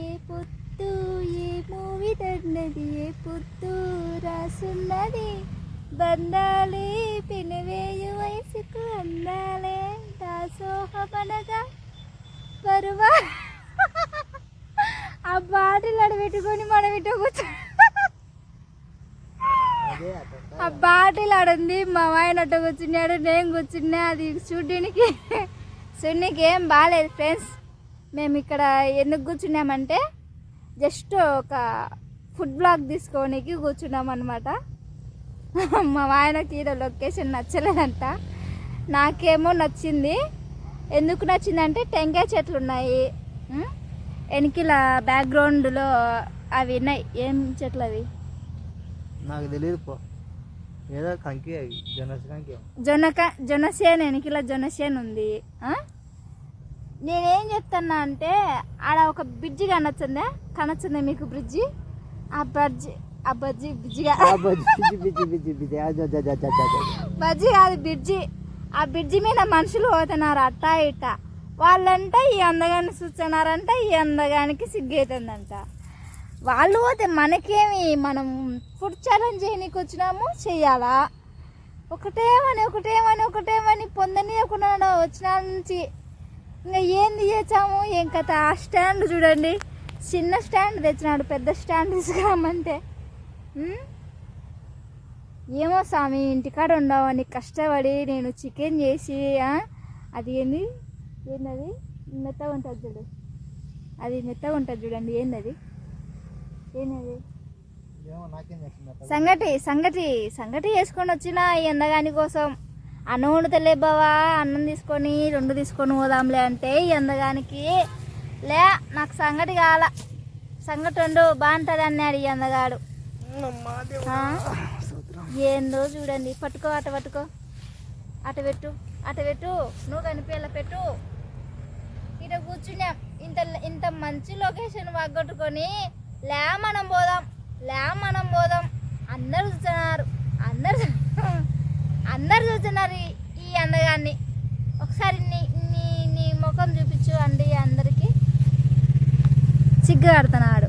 ఏ పొత్తు ఏ మూవీ తడినది ఏ పొత్తు రాసున్నది? బందాలే పినవేయు వయసుకు అందాలే దాసోహపనగా బరువా ఆ బాటిల్ అడ పెట్టుకొని మనం ఇటు కూర్చో. ఆ బాటిల్ ఆడుంది మా ఆయన అట్ట కూర్చున్నాడు నేను కూర్చున్నా అది చూడ్డానికి. చూడడానికి ఏం బాగాలేదు ఫ్రెండ్స్. మేము ఇక్కడ ఎందుకు కూర్చున్నామంటే జస్ట్ ఒక ఫుడ్ బ్లాగ్ తీసుకోనికి కూర్చున్నాం అనమాట మా ఆయనకి ఈడ లొకేషన్ నచ్చలేదంట. నాకేమో నచ్చింది. ఎందుకు నచ్చిందంటే టెంకాయ చెట్లు ఉన్నాయి? వెనకిల బ్యాక్గ్రౌండ్లో అవి ఉన్నాయి. ఏం చెట్లు అవి? నాకు తెలియదు పో. ఏదో కంకి అవి. జనస్ కంకి ఏమో. జొన్నక జొన్నసేన వెనకిల జొన్నసేన ఉంది? నేనేం చెప్తున్నా అంటే ఆడ ఒక బ్రిడ్జి కనొచ్చిందా? కనొచ్చిందా మీకు బ్రిడ్జి? ఆ బజ్జి ఆ బజ్జి బ్రిడ్జిగా ఆ బజ్జి కాదు బ్రిడ్జి. ఆ బ్రిడ్జి మీద మనుషులు పోతున్నారు అట్టా ఇట్ట. వాళ్ళంట ఈ అందగాన్ని చూస్తున్నారంట ఈ అందగానికి సిగ్గైతుందంట. వాళ్ళు పోతే మనకేమి? మనం ఫుడ్ ఛాలెంజ్ చేయనీకి వచ్చినాము చెయ్యాలా? ఒకటేమని ఒకటేమని ఒకటేమని పొందనీయకుండా వచ్చిన నుంచి ఇంకా ఏంది చేసాము ఏం కథ? ఆ స్టాండ్ చూడండి. చిన్న స్టాండ్ తెచ్చినాడు పెద్ద స్టాండ్ తీసుకురామంటే? ఏమో స్వామి ఇంటికాడ ఉండవని కష్టపడి నేను చికెన్ చేసి అది ఏంది? ఏందది? మెత్తగా ఉంటుంది చూడు. అది మెత్తగా ఉంటుంది చూడండి తెలిసింది అట్ట. సంగటి సంగటి సంగటి చేసుకొని వచ్చిన ఈ ఎందగాని కోసం. అన్నం వండుతలే బావా అన్నం తీసుకొని రెండు తీసుకొని పోదాంలే అంటే ఈ ఎందగానికి లే నాకు సంగటి కావాల. సంగటి వండు బాగుంటుంది అన్నాడు ఈ అందగాడు? ఏందో చూడండి పట్టుకో అట పట్టుకో. అట పెట్టు అట పెట్టు నువ్వు కనిపించాల పెట్టు. ఇక్కడ కూర్చున్నాం ఇంత ఇంత మంచి లొకేషన్ వగ్గొట్టుకొని లే మనం పోదాం లే మనం పోదాం. అందరు చూస్తున్నారు అందరు అందరు చూస్తున్నారు ఈ- ఈ అందగాన్ని ఒకసారి నీ నీ నీ ముఖం చూపించు అండి అందరికీ. సిగ్గు కడుతున్నాడు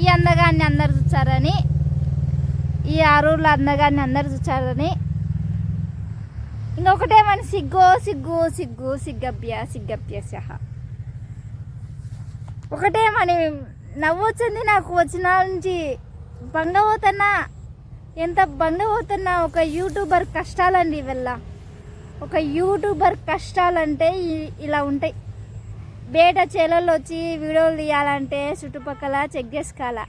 ఈ అందగాన్ని అందరు చూచారని ఈ ఆరూర్లో అందగాన్ని అందరు చూచారని. ఇంకొకటేమని సిగ్గు సిగ్గు సిగ్గు సిగ్గభ్య సిగ్గభ్య సహ. ఒకటేమని నవ్వు వచ్చింది నాకు వచ్చిన నుంచి భంగపోతున్నా ఎంత బంగ పోతున్నా ఒక యూట్యూబర్ కష్టాలండి ఇవల్ల. ఒక యూట్యూబర్ కష్టాలంటే ఇలా ఉంటాయి. బయట చేలల్లో వచ్చి వీడియోలు తీయాలంటే చుట్టుపక్కల చెక్ చేసుకోవాలా.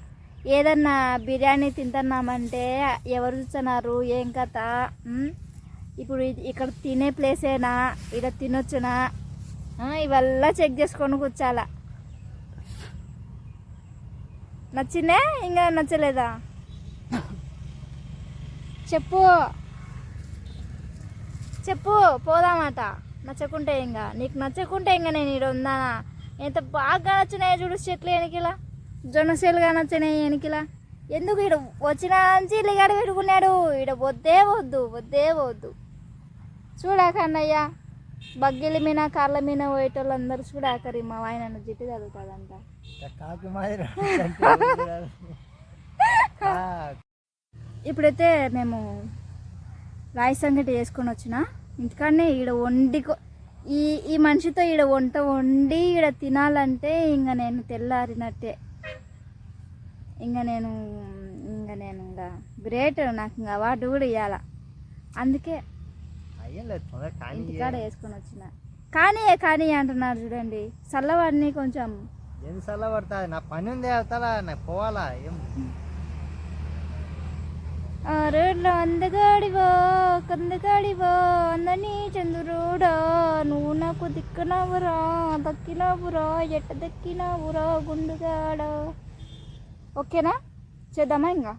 ఏదన్నా బిర్యానీ తింటున్నామంటే ఎవరు చూస్తున్నారు? ఏం కథ? ఇప్పుడు ఇక్కడ తినే ప్లేసేనా? ఇక్కడ తినొచ్చునా? ఇవల్ల చెక్ చేసుకొని కూర్చోాలా నచ్చిందే? ఇంకా నచ్చలేదా? చెప్పు. చెప్పు పోదామాట. నచ్చకుంటే ఇంకా నీకు నచ్చకుంటే ఇంకా నేను ఇక్కడ ఉందానా ఎంత బాగా నచ్చినాయి చూడు చెట్లు వెనకిలా జొన్న సేలుగా నచ్చినాయి వెనకిలా ఎందుకు ఇక్కడ వచ్చిన నుంచి ఇల్లుగాడ పెట్టుకున్నాడు? ఇక్కడ వద్దే వద్దు వద్దే వద్దు చూడాకన్నయ్య బగ్గీల మీద కార్ల మీద పోయేటోళ్ళందరూ చూడాకరి మా ఆయన జిట్టు చదువుతాడంట ఇట్ట కాకి మాదిరి ఆ, ఇప్పుడైతే మేము రాయి సంగటి చేసుకొని వచ్చిన. ఇంటికాడనే ఈడ వండికో ఈ ఈ మనిషితో ఈడ వంట వండి ఈడ తినాలంటే ఇంకా నేను తెల్లారినట్టే. ఇంకా నేను ఇంకా నేను ఇంకా గ్రేట్ నాకు ఇంకా అవార్డు కూడా ఇవ్వాల అందుకే ఇంటికాడ వేసుకొని వచ్చిన. కానీ కానీ అంటున్నారు చూడండి. చల్లవాడిని కొంచెం పడుతుంది నా పని ఉంది అవుతారా నాకు పోవాలా? ఏం? రోడ్లో అందగాడివో కందగాడివో అందని చంద్రుడా నువ్వు నాకు దిక్కునవురా దక్కినవురా ఎట్ట దక్కినవురా గుండుగాడ. ఓకేనా? చేద్దామా ఇంకా?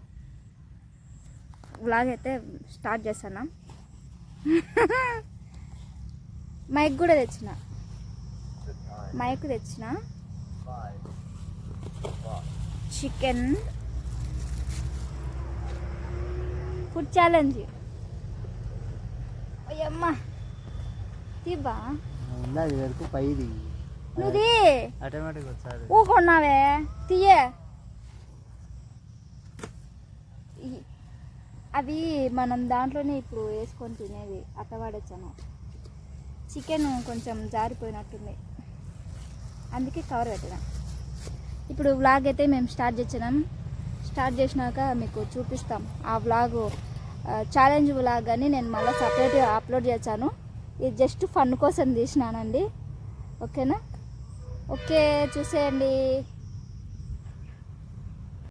అయితే స్టార్ట్ చేస్తానా? మైక్ కూడా తెచ్చిన. మైక్ తెచ్చిన. Chicken food challenge. అయ్యమ్మ. తీబా ఉన్నది వరకు? పైది. నువ్వుది ఆటోమేటిక్ ఊకున్నావే తీయే. అవి మనం దాంట్లోనే ఇప్పుడు వేసుకొని తినేది అట్టవాడొచ్చాను. చికెన్ కొంచెం జారిపోయినట్టుంది. అందుకే కవర్ పెట్టినా. ఇప్పుడు వ్లాగ్ అయితే మేము స్టార్ట్ చేసినాం స్టార్ట్ చేసినాక మీకు చూపిస్తాం. ఆ వ్లాగ్ ఛాలెంజ్ వ్లాగ్ అని నేను మళ్ళీ సపరేట్గా అప్లోడ్ చేశాను. ఇది జస్ట్ ఫన్ కోసం తీసినానండి. ఓకేనా? ఓకే చూసేయండి.